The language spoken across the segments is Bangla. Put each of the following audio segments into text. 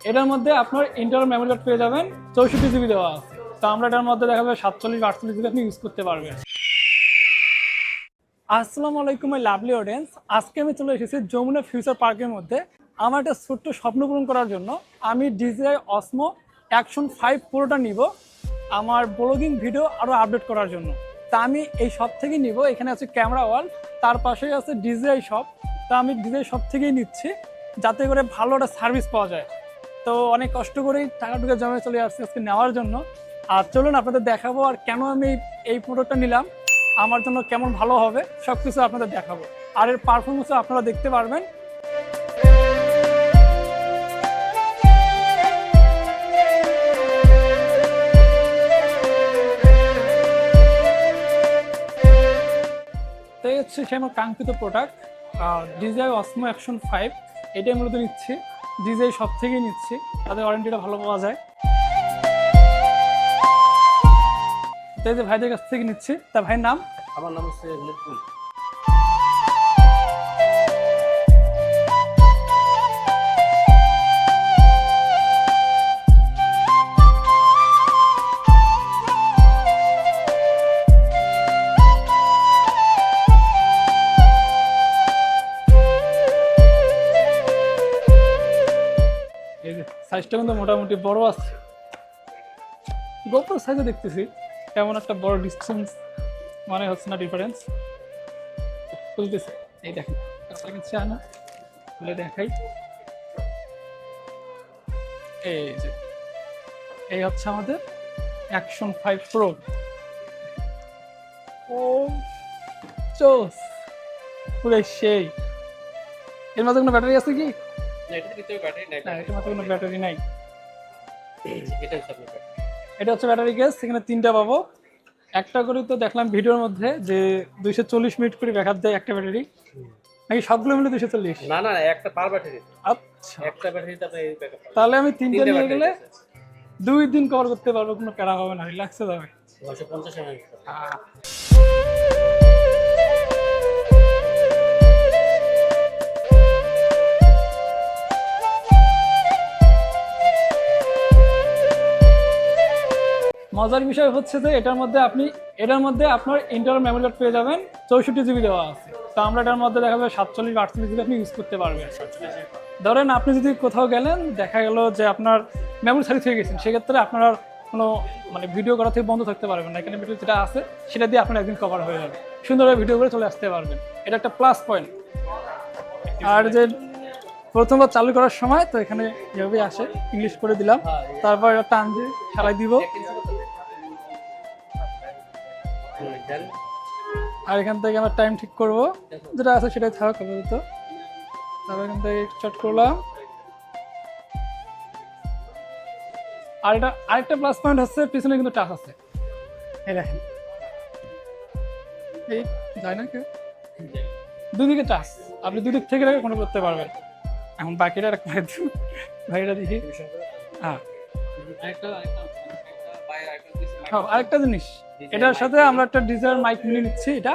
এটার মধ্যে আপনার ইন্টারনাল মেমোরি কার্ড পেয়ে যাবেন। চৌষট্টি জিবি দেওয়া তো আমরা এটার মধ্যে দেখা যাবে সাতচল্লিশ, আটচল্লিশ জিবি আপনি ইউজ করতে পারবেন। আসসালামু আলাইকুম মাই লাভলি অডিয়েন্স আজকে আমি চলে এসেছি যমুনা ফিউচার পার্কের মধ্যে। আমার একটা ছোট্ট স্বপ্ন পূরণ করার জন্য আমি ডিজিআই অসমো অ্যাকশন ফাইভ পুরোটা নিব আমার ব্লগিং ভিডিও আরও আপডেট করার জন্য। তা আমি এই শপ থেকেই নিব, এখানে আছে ক্যামেরা ওয়াল তার পাশেই আছে ডিজিআই শপ তা আমি ডিজিআই শপ থেকেই নিচ্ছি, যাতে করে ভালো একটা সার্ভিস পাওয়া যায়। তো অনেক কষ্ট করেই টাকা টুকা জমে চলে আসছে আজকে নেওয়ার জন্য। আর চলুন আপনাদের দেখাবো আর কেন আমি এই- প্রোডাক্টটা নিলাম, আমার জন্য কেমন ভালো হবে সব কিছু আপনাদের দেখাবো। আর এর পারফরমেন্সও আপনারা দেখতে পারবেন। হচ্ছে সে আমার কাঙ্ক্ষিত product DJI Osmo action five এটাই মূলত নিচ্ছি। ডিজাই সব থেকেই নিচ্ছি। তাদের ওয়ারেন্টিটা ভালো পাওয়া যায়। তাই যে ভাইদের কাছ থেকে নিচ্ছি। তা ভাইয়ের নাম? আমার নাম হচ্ছে সাইজটা কিন্তু মোটামুটি বড় আছে। গোপ্রো সাইজে দেখতেছি। এমন একটা বড় ডিস্টেন্স মানে হচ্ছে না ডিফারেন্স খুলতেছে। এই দেখেন চা না খুলে দেখাই। এই যে, এই হচ্ছে আমাদের অ্যাকশন ফাইভ প্রো ও, চোস। পুরো সেই। এর মধ্যে কোনো ব্যাটারি আছে কি? না এটাতে কিন্তু ব্যাটারি নাই না এটার মধ্যে কোনো ব্যাটারি নাই। এটা হচ্ছে ব্যাটারি এটা হচ্ছে ব্যাটারি কেস এখানে তিনটা পাবো। একটা করে তো দেখলাম ভিডিওর মধ্যে যে দুইশো চল্লিশ মিনিট করে ব্যাকআপ দেয় একটা ব্যাটারি নাকি সবগুলো মিলে দুইশো চল্লিশ? না না একটা পার ব্যাটারি আচ্ছা। একটা ব্যাটারিতে আপনি তাহলে আমি তিনটা তিনটে নিয়ে গেলে দুই দিন কভার করতে পারব কোনো প্যারা হবে না রিল্যাক্সে যাবে। নশো পঞ্চাশ মজার বিষয় হচ্ছে যে এটার মধ্যে আপনি এটার মধ্যে আপনার ইন্টারনাল মেমোরি কার্ড পেয়ে যাবেন চৌষট্টি জিবি দেওয়া আছে। তো আমরা এটার মধ্যে দেখা যাবে সাতচল্লিশ আটচল্লিশ জিবি আপনি ইউজ করতে পারবেন। ধরেন আপনি যদি কোথাও গেলেন দেখা গেল যে আপনার মেমোরি সার্ভিস হয়ে গেছেন সেক্ষেত্রে আপনার কোনো মানে ভিডিও করা থেকে বন্ধ থাকতে পারবেন না। এখানে ভিডিও যেটা আছে সেটা দিয়ে আপনার একদিন কভার হয়ে যাবে। সুন্দরভাবে ভিডিও করে চলে আসতে পারবেন। এটা একটা প্লাস পয়েন্ট আর যে প্রথমবার চালু করার সময় তো এখানে যেভাবে আসে। ইংলিশ করে দিলাম। তারপর টান দিয়ে চালাই দিব। দেন। আর এখান থেকে আমরা টাইম ঠিক করব। যেটা আছে সেটাই থাক আপাতত। তারপর এখান থেকে চট করলাম। আর এটা আরেকটা প্লাস পয়েন্ট হচ্ছে পিছনে কিন্তু টাচ আছে। এই দেখেন। এই যায় না কেউ? দুদিকে টাচ। আপনি দুদিক থেকে রেখে কোনো করতে পারবেন। এখন বাকিটা একটা করে দিন। ভাইটা দেখি। হ্যাঁ। হ্যাঁ, আরেকটা জিনিস। এটার সাথে আমরা একটা ডিজাইন মাইক নিয়ে নিচ্ছি এটা।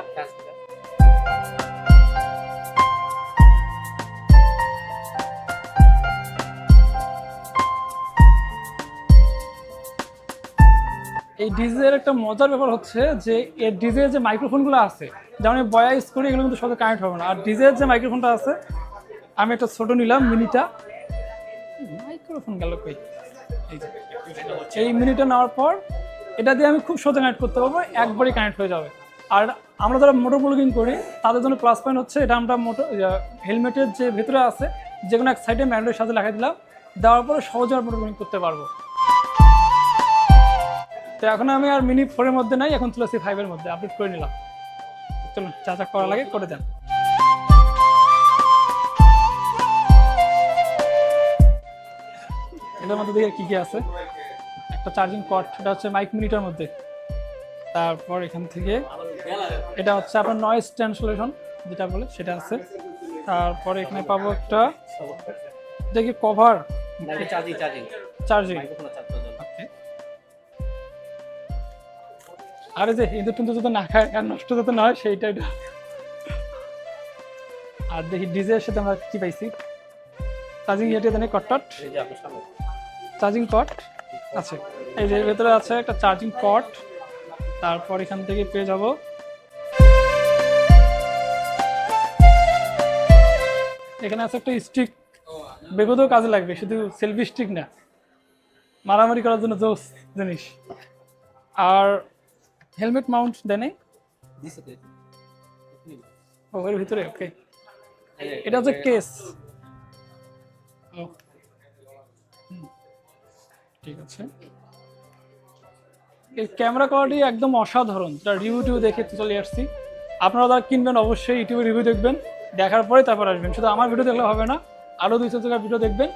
এই ডিজে এর একটা মজার ব্যাপার হচ্ছে যে এর ডিজে যে মাইক্রোফোনগুলো আছে যেমন বয়াস করি এগুলো কিন্তু সাথে কানেক্ট হবে না। আর ডিজে যে মাইক্রোফোনটা আছে আমি একটা ছোট নিলাম মিনিটা মাইক্রোফোন গেল কই? এই মিনিটা নেওয়ার পর এটা দিয়ে আমি খুব সহজে কানেক্ট করতে পারব, একবারই কানেক্ট হয়ে যাবে। আর আমরা যারা মোটর ব্লগিং করি, তাদের জন্য প্লাস পয়েন্ট হচ্ছে এটা আমরা মোটর হেলমেটের যে ভেতরে আছে, যে কোনো এক সাইডে ম্যান্ডের সাথে লাগাই দিলাম, দেওয়ার পরে সহজে মোটর ব্লগিং করতে পারব। তো এখন আমি আর মিনি ফোরের মধ্যে নাই, এখন আসি ফাইভের মধ্যে আপডেট করে নিলাম। চলুন, যা যা করা লাগে করে দেন। এটার মধ্যে দেখে কি কি আছে। একটা চার্জিং কর্ড সেটা হচ্ছে মাইক মিনিটার মধ্যে। তারপর এখান থেকে এটা হচ্ছে আপনার নয়েজ ট্রান্সলেশন যেটা বলে সেটা আছে। তারপরে এখানে পাবো একটা দেখি কভার চার্জিং চার্জিং আরে যে ইঁদুর টিন্দুর যাতে না খায় আর নষ্ট যাতে না হয় সেইটাই আর দেখি ডিজের সাথে আমরা কি পাইছি? চার্জিং ইয়েটি দেন সামনে। চার্জিং কট আছে। এই যে ভেতরে আছে একটা চার্জিং কট তারপর এখান থেকে পেয়ে যাব। এখানে আছে একটা স্টিক বেগতেও কাজে লাগবে, শুধু সেলফি স্টিক না। মারামারি করার জন্য জোস জিনিস। আর হেলমেট মাউন্ট দেনে ও, এর ভিতরে ওকে এটা হচ্ছে কেস ঠিক আছে? এই ক্যামেরা কোয়ালিটি একদম অসাধারণ। যেটা রিভিউ দেখে চলে আসছি। আপনারা যারা কিনবেন অবশ্যই ইউটিউবে রিভিউ দেখবেন। দেখার পরে তারপর আসবেন। শুধু আমার ভিডিও দেখলে হবে না আরও দুইশো টাকার ভিডিও দেখবেন।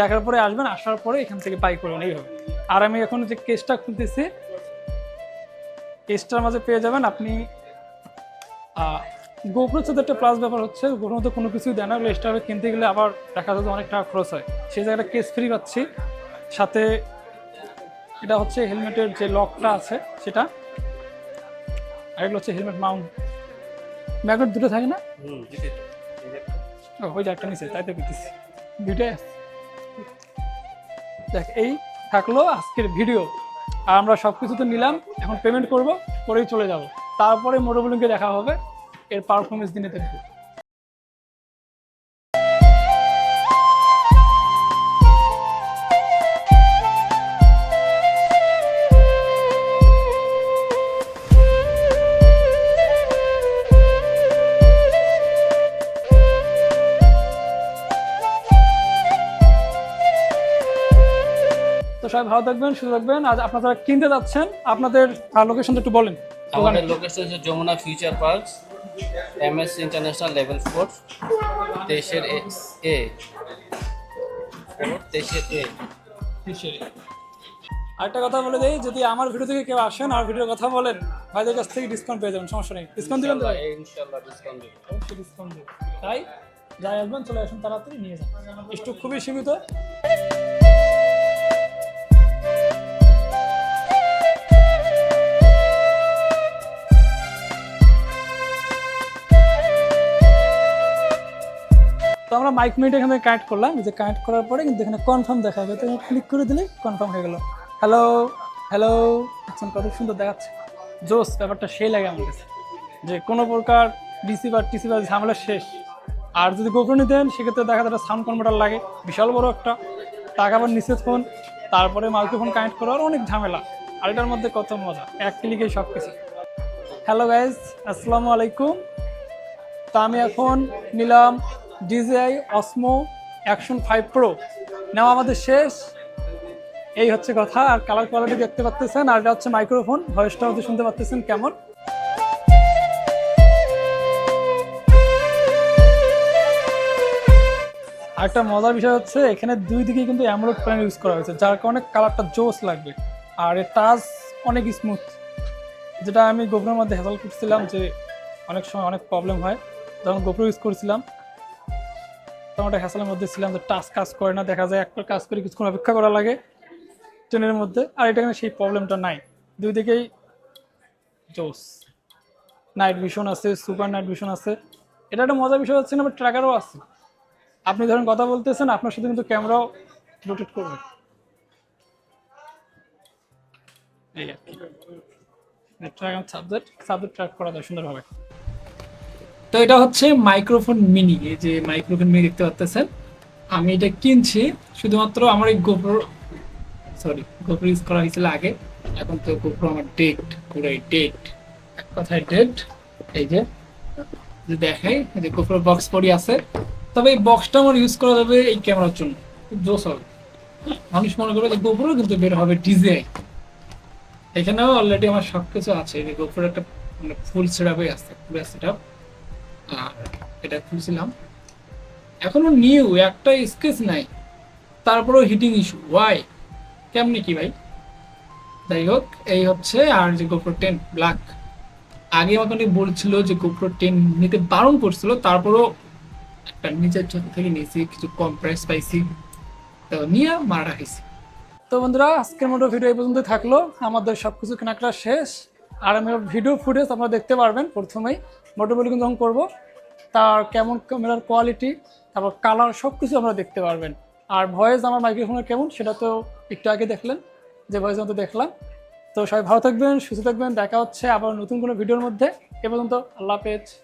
দেখার পরে আসবেন, আসার পরে এখান থেকে বাই করবেন হবে। আর আমি এখন যে কেসটা খুলতেছি কেসটার মাঝে পেয়ে যাবেন আপনি গোপ্রোর সাথে একটা প্লাস ব্যাপার হচ্ছে গোপ্রোর মধ্যে কোনো কিছুই দেয় না। কিনতে গেলে আবার দেখা যাচ্ছে অনেক টাকা খরচ হয়। সেই জায়গাটা কেস ফ্রি পাচ্ছি। সাথে এটা হচ্ছে হেলমেটের যে লকটা আছে সেটা। আর এগুলো হচ্ছে হেলমেট মাউন্ট। ম্যাগনেট দুটো থাকে না? ওই যে একটা নিচে তাই তো পেতেছি দুইটাই আছে দেখ এই থাকল আজকের ভিডিও। আর আমরা সব কিছু তো নিলাম এখন পেমেন্ট করব করেই চলে যাব। তারপরে মোটোবলিংকে দেখা হবে এর পারফরমেন্স দিনে দেখব। সবাই ভালো থাকবেন সুস্থ থাকবেন। আজ আপনারা যারা কিনতে যাচ্ছেন আপনাদের লোকেশনটা একটু বলেন। আমাদের লোকেশন হচ্ছে Jamuna future park MS international level four দেশের এ এ। দেশের এ। আরেকটা কথা বলে দেই যদি আমার ভিডিও থেকে কেউ আসেন আর ভিডিওর কথা বলেন ভাইদের কাছ থেকে ডিসকাউন্ট পেয়ে যাবেন সমস্যা নেই। ডিসকাউন্ট দিবেন তো? ইনশাআল্লাহ ডিসকাউন্ট দেবো। অবশ্যই ডিসকাউন্ট দেবো। তাই যাই আসবেন চলে আসুন তাড়াতাড়ি নিয়ে যান। স্টক খুবই সীমিত। আমরা মাইক মিনিট এখানে কানেক্ট করলাম। যে কানেক্ট করার পরে কিন্তু এখানে কনফার্ম দেখাবে তো ক্লিক করে দিলে কনফার্ম হয়ে গেল। হ্যালো হ্যালো এখন কত সুন্দর দেখাচ্ছে। জোস, ব্যাপারটা সেই লাগে আমার কাছে। যে কোনো প্রকার ডিসি বা টিসি বা ঝামেলা শেষ। আর যদি গোপ্রো নিতেন সেক্ষেত্রে দেখা যাবে সাউন্ড কনভার্টার লাগে। বিশাল বড় একটা। টাকা আবার নিচে ফোন তারপরে মাইক্রোফোন কানেক্ট করার অনেক ঝামেলা। আর এটার মধ্যে কত মজা। এক ক্লিকেই সব কিছু হ্যালো গাইজ আসসালামু আলাইকুম। তা আমি এখন নিলাম DJI, Osmo, action five pro. নেওয়া আমাদের শেষ। এই হচ্ছে কথা, আর কালার কোয়ালিটি দেখতে পাচ্ছেন আর এটা হচ্ছে মাইক্রোফোন ভয়েসটা হচ্ছে শুনতে পাচ্ছেন কেমন। আরেকটা মজার বিষয় হচ্ছে, এখানে দুই দিকে কিন্তু অ্যামোলেড প্যানেল ইউজ করা হয়েছে, যার কারণে কালারটা জোস লাগবে, আর এর টাচ অনেক স্মুথ যেটা আমি গোপ্রোর মধ্যে হ্যাসল করছিলাম যে অনেক সময় অনেক প্রবলেম হয়, যখন গোপ্রো ইউজ করছিলাম তখন একটা হ্যাসলের মধ্যে ছিলাম যে টাচ কাজ করে না, দেখা যায় একবার কাজ করে কিছুক্ষণ অপেক্ষা করা লাগে ট্রেনের মধ্যে। আর এটা সেই প্রবলেমটা নাই। দুই দিকেই জোস নাইট ভিশন আছে সুপার নাইট ভিশন আছে। এটা একটা মজার বিষয় হচ্ছে না ট্র্যাকারও আছে। আপনি ধরেন কথা বলতেছেন, আপনার সাথে কিন্তু ক্যামেরাও রোটেট করবে। এই আর কি। সাবজেক্ট সাবজেক্ট ট্র্যাক করা যায় সুন্দরভাবে। তো এটা হচ্ছে মাইক্রোফোন মিনি, এই যে মাইক্রোফোন মিনি দেখতে পাচ্ছেন আমি এটা কিনছি, শুধুমাত্র আমার এই গোপ্রো সরি গোপ্রো ইউজ করা হয়েছিল আগে। এখন তো গোপ্রো আমার ডেট পুরো ডেট এক কথায় ডেট এই যে দেখাই যে গোপ্রো বক্স পরি আছে। তবে এই বক্সটা আমার ইউজ করা যাবে এই ক্যামেরার জন্য। জোস হবে। মানুষ মনে করবে যে গোপ্রো কিন্তু বের হবে ডিজিআই এখানেও অলরেডি আমার সব কিছু আছে যে গোপ্রোর একটা মানে ফুল সেটআপই আছে। ফুল সেটআপ আর এটা খুলছিলাম। এখনও নিউ একটা স্কেচ নাই। তারপরেও হিটিং ইস্যু ওয়াই কেমনি কি ভাই? যাই হোক, এই হচ্ছে আর যে গোপ্রো টেন ব্ল্যাক আগে আমাকে বলছিল যে গোপ্রো টেন নিতে বারণ করছিল, তারপরও একটা নিজের চোখ থেকে নিয়েছি, কিছু কম প্রাইস পাইছি। তো নিয়ে মারা খাইছি। তো বন্ধুরা, আজকের মতো ভিডিও এই পর্যন্ত থাকল। আমাদের সব কিছু কেনাকাটা শেষ। আর আমি ভিডিও ফুটেজ আপনারা দেখতে পারবেন প্রথমেই। মোটোবলি যখন করব। তার কেমন ক্যামেরার কোয়ালিটি তারপর কালার সব কিছু আপনারা দেখতে পারবেন। আর ভয়েস আমার মাইক্রোফোনের কেমন, সেটা তো একটু আগে দেখলেন, যে ভয়েস মতো দেখলাম। তো সবাই ভালো থাকবেন, সুস্থ থাকবেন, দেখা হচ্ছে আবার নতুন কোনো ভিডিওর মধ্যে। এ পর্যন্ত আল্লাহ হাফেজ।